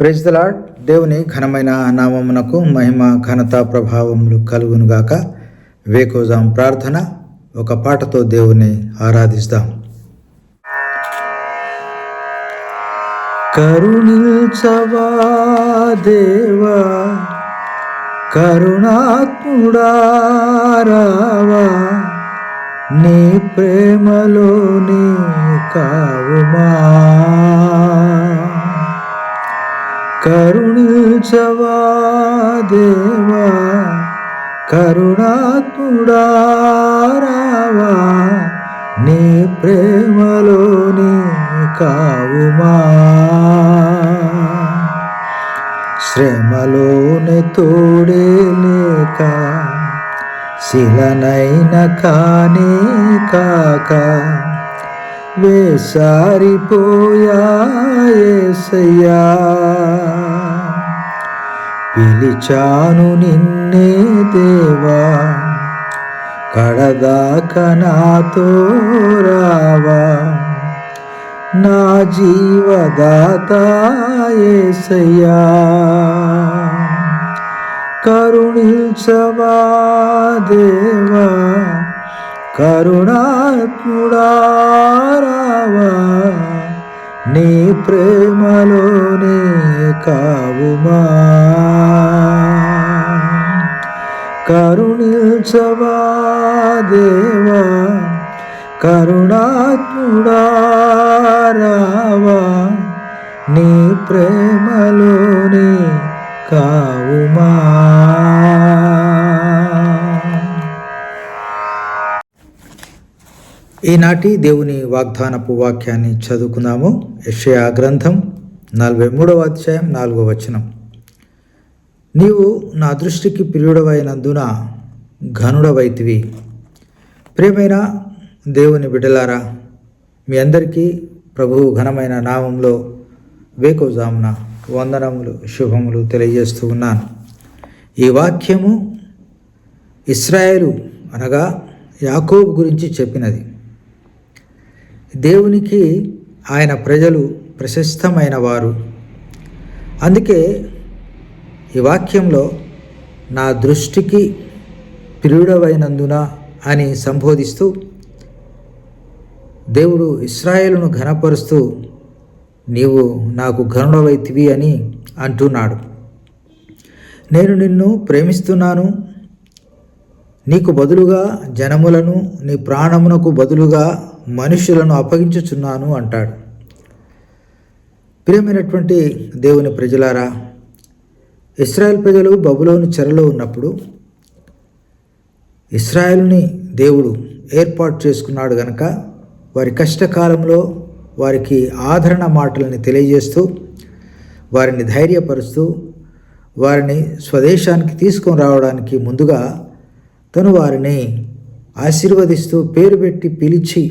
Praise the దేవుని ఘనమైన నామమునకు మహిమ ఘనత ప్రభావములు కలుగునుగాక. వేకోజాం ప్రార్థన ఒక పాటతో దేవుని ఆరాధిస్తాం. కరుణించవా దేవా కరుణాత్ముడారావా నీ ప్రేమలోని కావుమా? కరుణించవా దేవా కరుణాత్ముడా రావా నీ ప్రేమలోని కావుమా. శ్రమలోని తోడే లేక శిలనైన కానే కాక వేసారిపోయా ఏసయ్యా పిలిచాను నిన్నే దేవా కడదాక నాతో రావా. నా జీవదాత ఏసయ్యా కరుణించవా దేవా కరుణాత్ముడారావా నీ ప్రేమలోనే కావుమా? కరుణించవా దేవా? కరుణాత్ముడా రావా? నీ ప్రేమలోనే కావుమా? ఈనాటి దేవుని వాగ్దానపు వాక్యాన్ని చదువుకుందాము. యషయా గ్రంథం నలభై మూడవ అధ్యాయం నాలుగవ వచనం. నీవు నా దృష్టికి ప్రియుడవైనందున ఘనుడవైతివి. ప్రియమైన దేవుని బిడ్డలారా మీ అందరికీ ప్రభువు ఘనమైన నామంలో వేకోజామున వందనములు శుభములు తెలియజేస్తూ ఉన్నాను. ఈ వాక్యము ఇస్రాయేలు అనగా యాకోబు గురించి చెప్పినది. దేవునికి ఆయన ప్రజలు ప్రశస్తమైన వారు అందుకే ఈ వాక్యంలో నా దృష్టికి ప్రియుడవైనందున అని సంబోధిస్తూ దేవుడు ఇస్రాయేలును ఘనపరుస్తూ నీవు నాకు ఘనుడవైతివి అని అంటున్నాడు. నేను నిన్ను ప్రేమిస్తున్నాను. నీకు బదులుగా జనములను నీ ప్రాణమునకు బదులుగా మనుషులను అప్పగించుచున్నాను అంటాడు. ప్రియమైనటువంటి దేవుని ప్రజలారా ఇస్రాయల్ ప్రజలు బబులోని చెరలో ఉన్నప్పుడు ఇస్రాయల్ని దేవుడు ఏర్పాటు చేసుకున్నాడు గనక వారి కష్టకాలంలో వారికి ఆదరణ మాటలని తెలియజేస్తూ వారిని ధైర్యపరుస్తూ వారిని స్వదేశానికి తీసుకొని రావడానికి ముందుగా తను వారిని ఆశీర్వదిస్తూ పేరు పెట్టి పిలిచి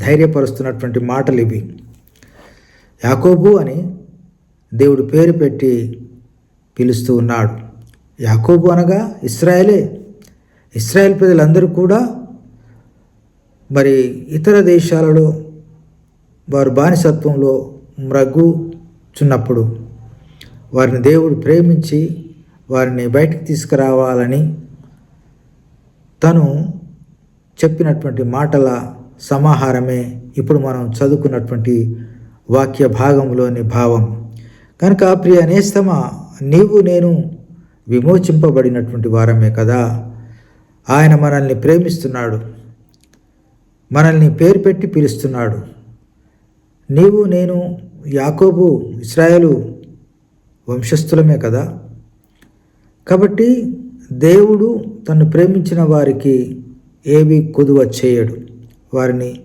ధైర్యపరుస్తున్నటువంటి మాటలు ఇవి. యాకోబు అని దేవుడు పేరు పెట్టి పిలుస్తూ ఉన్నాడు. యాకోబు అనగా ఇస్రాయేలే. ఇస్రాయేల్ ప్రజలందరూ కూడా మరి ఇతర దేశాలలో వారు బానిసత్వంలో మ్రగ్గుచున్నప్పుడు వారిని దేవుడు ప్రేమించి వారిని బయటికి తీసుకురావాలని తను చెప్పినటువంటి మాటల సమాహారమే ఇప్పుడు మనం చదువుకున్నటువంటి వాక్య భాగంలోని భావం. కనుక ప్రియ నేస్తమ నీవు నేను విమోచింపబడినటువంటి వారమే కదా. ఆయన మనల్ని ప్రేమిస్తున్నాడు. మనల్ని పేరు పెట్టి పిలుస్తున్నాడు. నీవు నేను యాకోబు ఇస్రాయలు వంశస్థులమే కదా. కాబట్టి దేవుడు తను ప్రేమించిన వారికి ఏవి కొదువ చేయడు. వారిని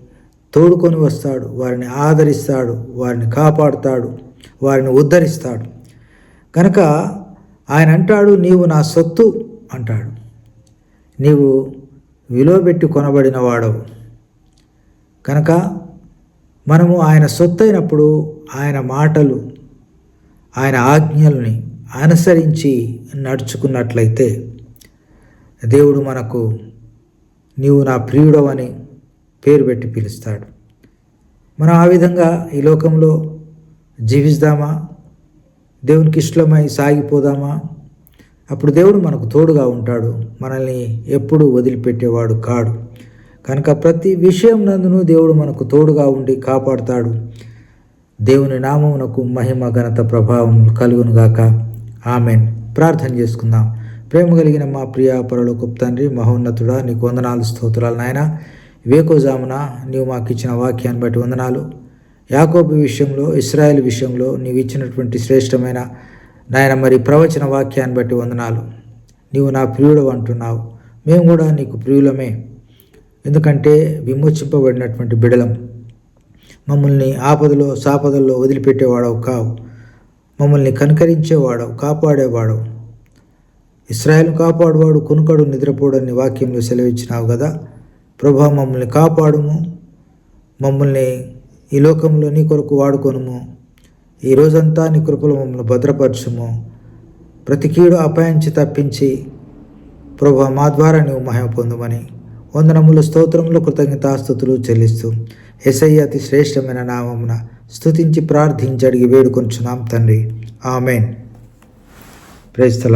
తోడుకొని వస్తాడు వారిని ఆదరిస్తాడు వారిని కాపాడుతాడు వారిని ఉద్ధరిస్తాడు. కనుక ఆయన అంటాడు నీవు నా సొత్తు అంటాడు. నీవు విలువబెట్టి కొనబడిన వాడవు. కనుక మనము ఆయన సొత్తు అయినప్పుడు ఆయన మాటలు ఆయన ఆజ్ఞల్ని అనుసరించి నడుచుకున్నట్లయితే దేవుడు మనకు నీవు నా ప్రియుడవని పేరు పెట్టి పిలుస్తాడు. మనం ఆ విధంగా ఈ లోకంలో జీవిస్తామా? దేవునికి ఇష్టమై సాగిపోదామా? అప్పుడు దేవుడు మనకు తోడుగా ఉంటాడు. మనల్ని ఎప్పుడు వదిలిపెట్టేవాడు కాడు. కనుక ప్రతి విషయం నందును దేవుడు మనకు తోడుగా ఉండి కాపాడుతాడు. దేవుని నామమునకు మహిమ ఘనత ప్రభావం కలుగునుగాక ఆమెన్. ప్రార్థన చేసుకుందాం. ప్రేమ కలిగిన మా ప్రియ పరలోకపు తండ్రి మహోన్నతుడా నీకు వందనాలు స్తోత్రాలు నాయన. వేకోజామున నీవు మాకు ఇచ్చిన వాక్యాన్ని బట్టి వందనాలు. యాకోబు విషయంలో ఇస్రాయేల్ విషయంలో నీవు ఇచ్చినటువంటి శ్రేష్టమైన నాయన మరి ప్రవచన వాక్యాన్ని బట్టి వందనాలు. నీవు నా ప్రియుడు అంటున్నావు. మేము కూడా నీకు ప్రియులమే. ఎందుకంటే విమోచింపబడినటువంటి బిడలం. మమ్మల్ని ఆపదలో సాపదల్లో వదిలిపెట్టేవాడవు కావు. మమ్మల్ని కనుకరించేవాడవు కాపాడేవాడవు. ఇస్రాయల్ కాపాడువాడు కొనుకడు నిద్రపోడని వాక్యంలో సెలవిచ్చినావు కదా. ప్రభా మమ్మల్ని కాపాడుము. మమ్మల్ని ఈ లోకంలో నీ కొరకు వాడుకొనుము. ఈ రోజంతా నీ కృపలు మమ్మల్ని భద్రపరచుము. ప్రతి కీడు అపాయించి తప్పించి ప్రభా మా ద్వారా నీవు మహిమ పొందమని వందనములు స్తోత్రములు కృతజ్ఞతాస్థుతులు చెల్లిస్తూ ఎస్ఐ అతి శ్రేష్టమైన నామమున స్థుతించి ప్రార్థించి అడిగి వేడుకొంచున్నాం తండ్రి. ఆమెన్. Praise the